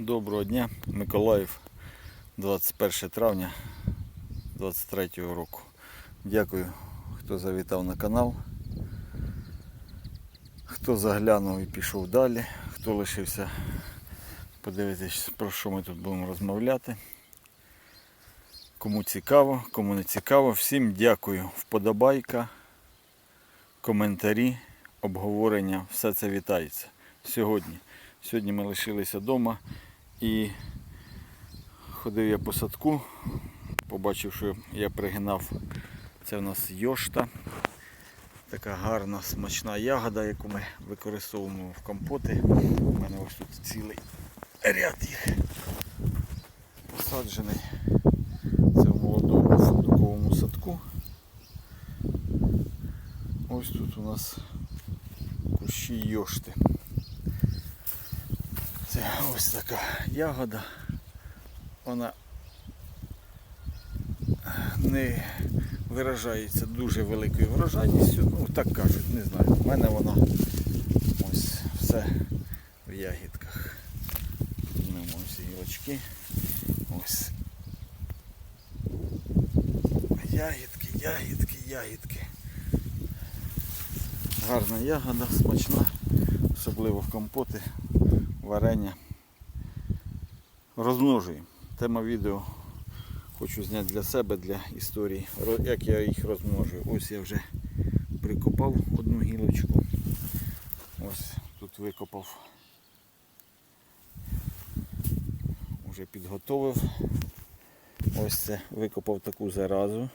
Доброго дня, Миколаїв, 21 травня 23 року. Дякую, хто завітав на канал, хто заглянув і пішов далі, хто лишився подивитись, про що ми тут будемо розмовляти. Кому цікаво, кому не цікаво, всім дякую. Вподобайка, коментарі, обговорення, все це вітається сьогодні. Сьогодні ми лишилися вдома і ходив я по садку, побачив, що я пригинав. Це в нас йошта. Така гарна смачна ягода, яку ми використовуємо в компоти. У мене ось тут цілий ряд їх посаджений. Це в молодому фундуковому садку. Ось тут у нас кущі йошти. Це ось така ягода. Вона не виражається дуже великою врожайністю. Ну так кажуть, не знаю. У мене вона ось все в ягідках. Знімемо ось гілочки. Ось. Ягідки, ягідки, ягідки. Гарна ягода, смачна, особливо в компоти варення. Розмножуємо. Тема відео хочу зняти для себе, для історії, як я їх розмножую. Ось я вже прикопав одну гілочку. Ось тут викопав. Уже підготовив. Ось це викопав таку заразу.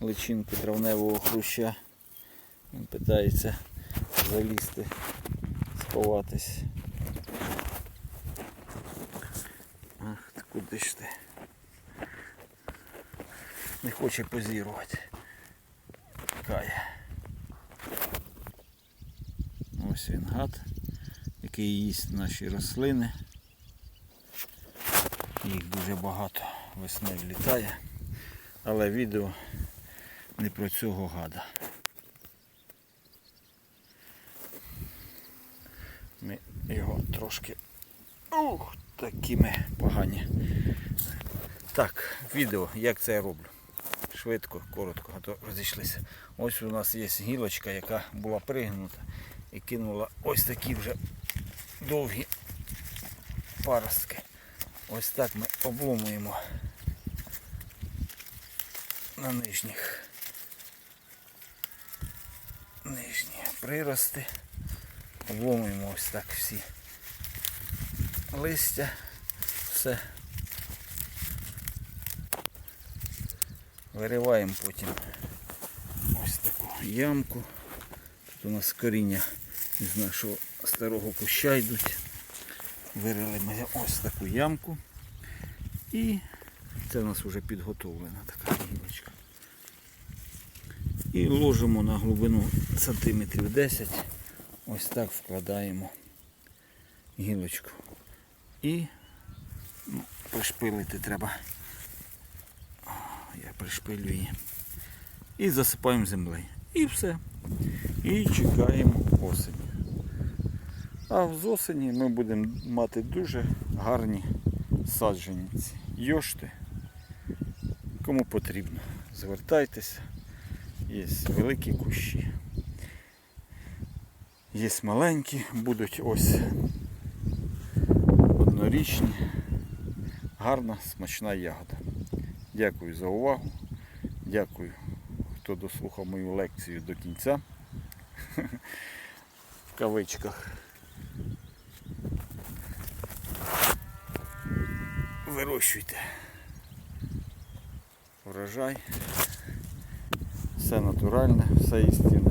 Личинку травневого хруща. Він питається залізти, сховатись. Ах, ти куди ж ти? Не хоче позірувати. Кає. Ось він гад, який їсть наші рослини. Їх дуже багато весною літає. Але відео не про цього гада. Ми його трошки. Ух, такі ми погані. Так, відео, як це я роблю. Швидко, коротко, а то розійшлися. Ось у нас є гілочка, яка була пригнута і кинула ось такі вже довгі паростки. Ось так ми обломуємо на нижніх. Нижні прирости. Обломуємо ось так всі листя, все. Вириваємо потім ось таку ямку. Тут у нас коріння із нашого старого куща йдуть. Вирили ми ось таку ямку. І це у нас вже підготовлена така гілочка. І ложимо на глибину сантиметрів 10. Ось так вкладаємо гілочку. І ну, пришпилити треба. Я пришпилю її. І засипаємо землею. І все. І чекаємо осені. А з осені ми будемо мати дуже гарні саджанці. Йошти. Кому потрібно, звертайтеся. Є великі кущі. Є маленькі, будуть ось однорічні. Гарна, смачна ягода. Дякую за увагу. Дякую, хто дослухав мою лекцію до кінця. В кавичках. Вирощуйте. Врожай. Все натуральне, все істинне.